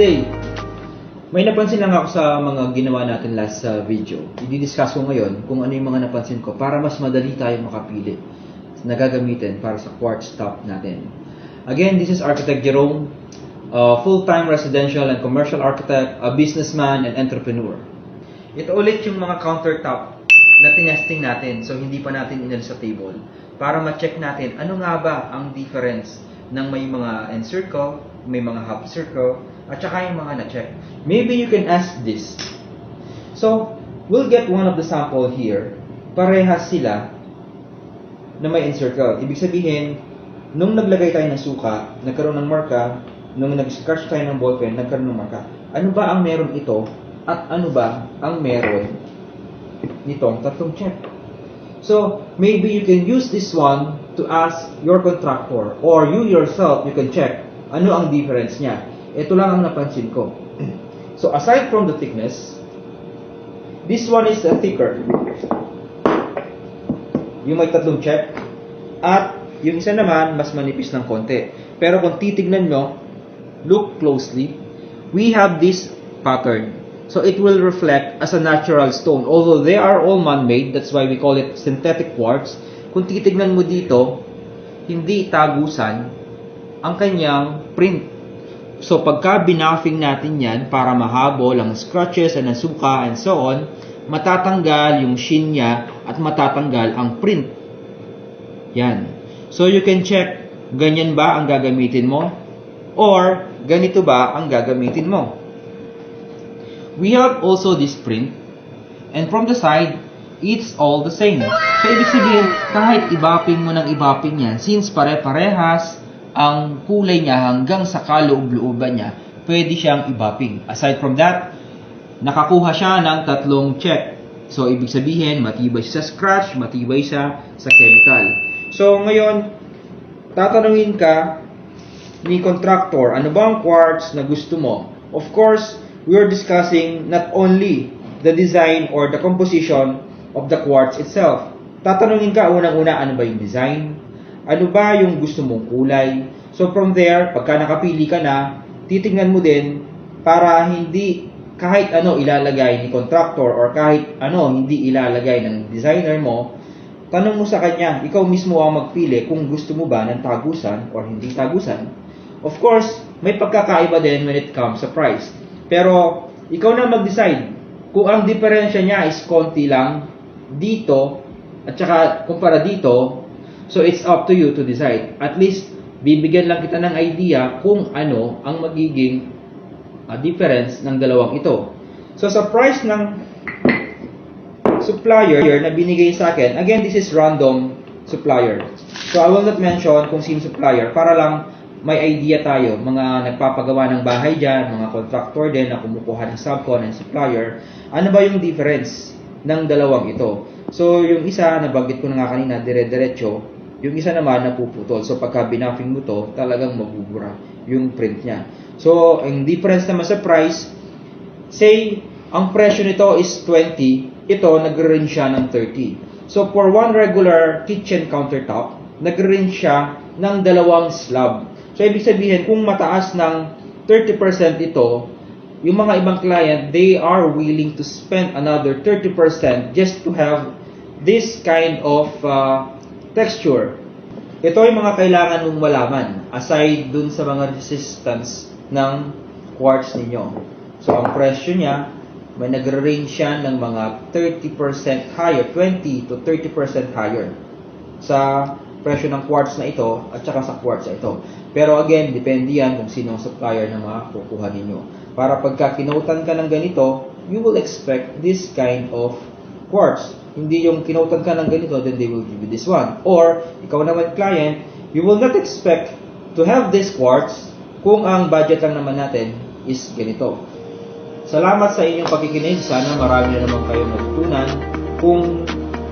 day! May napansin lang ako sa mga ginawa natin last uh, video. I-discuss ko ngayon kung ano yung mga napansin ko para mas madali tayo makapili na gagamitin para sa quartz top natin. Again, this is Architect Jerome, uh, full-time residential and commercial architect, a businessman and entrepreneur. Ito ulit yung mga countertop na tinesting natin so hindi pa natin inal sa table para ma-check natin ano nga ba ang difference ng may mga end circle, may mga half circle, at saka yung mga na-check. Maybe you can ask this. So, we'll get one of the sample here. Parehas sila na may encircle. Ibig sabihin, nung naglagay tayo ng suka, nagkaroon ng marka, nung nag-scratch tayo ng ballpen, nagkaroon ng marka. Ano ba ang meron ito? At ano ba ang meron nitong tatlong check? So, maybe you can use this one to ask your contractor or you yourself, you can check ano ang difference niya. Ito lang ang napansin ko. So, aside from the thickness, this one is uh, thicker. Yung may tatlong check. At yung isa naman, mas manipis ng konti. Pero kung titignan mo, look closely, we have this pattern. So it will reflect as a natural stone. Although they are all man-made, that's why we call it synthetic quartz. Kung titignan mo dito, hindi tagusan ang kanyang print. So pagka binaffing natin yan para mahabol ang scratches and ang suka and so on, matatanggal yung sheen niya at matatanggal ang print. Yan. So you can check, ganyan ba ang gagamitin mo? Or ganito ba ang gagamitin mo? We have also this print and from the side, it's all the same. So ibig sabihin, kahit ibaping mo ng ibaping yan, since pare-parehas ang kulay niya hanggang sa kaloob-looban niya, pwede siyang ibaping. Aside from that, nakakuha siya ng tatlong check. So, ibig sabihin, matibay siya sa scratch, matibay siya sa chemical. So, ngayon, tatanungin ka ni contractor, ano ba ang quartz na gusto mo? Of course, we are discussing not only the design or the composition of the quartz itself. Tatanungin ka unang-una, ano ba yung design? Ano ba yung gusto mong kulay? So from there, pagka nakapili ka na, titingnan mo din para hindi kahit ano ilalagay ni contractor or kahit ano hindi ilalagay ng designer mo, tanong mo sa kanya, ikaw mismo ang magpili kung gusto mo ba ng tagusan or hindi tagusan. Of course, may pagkakaiba din when it comes sa price. Pero, ikaw na mag-decide kung ang diferensya niya is konti lang dito at saka kumpara dito, so it's up to you to decide. At least, bibigyan lang kita ng idea kung ano ang magiging uh, difference ng dalawang ito. So, sa price ng supplier na binigay sa akin, again, this is random supplier. So, I will not mention kung sino supplier para lang may idea tayo, mga nagpapagawa ng bahay dyan, mga contractor din na kumukuha ng subcon and supplier, ano ba yung difference ng dalawang ito? So, yung isa, nabanggit ko na nga kanina, dire-diretso, yung isa naman napuputol. So, pagka binaffing mo to, talagang mabubura yung print niya. So, ang difference naman sa price, say, ang presyo nito is 20, ito, nagre-range siya ng 30. So, for one regular kitchen countertop, nagre-range siya ng dalawang slab. So, ibig sabihin, kung mataas ng 30% ito, yung mga ibang client, they are willing to spend another 30% just to have this kind of uh, texture. Ito yung mga kailangan mong malaman aside dun sa mga resistance ng quartz ninyo. So, ang presyo niya, may nagre-range siya ng mga 30% higher, 20 to 30% higher sa presyo ng quartz na ito at saka sa quartz na ito. Pero again, depende yan kung sino ang supplier na makukuha ninyo. Para pagka kinutan ka ng ganito, you will expect this kind of quartz. Hindi yung kinutan ka ng ganito, then they will give you this one. Or, ikaw naman client, you will not expect to have this quartz kung ang budget lang naman natin is ganito. Salamat sa inyong pakikinig. Sana marami na naman kayong natutunan. Kung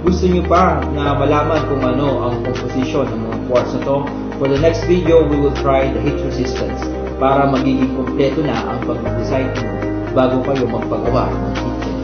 gusto nyo pa na malaman kung ano ang composition ng mga quartz na to, for the next video, we will try the heat resistance para magiging kompleto na ang pag-design nyo bago kayo magpagawa ng kitchen.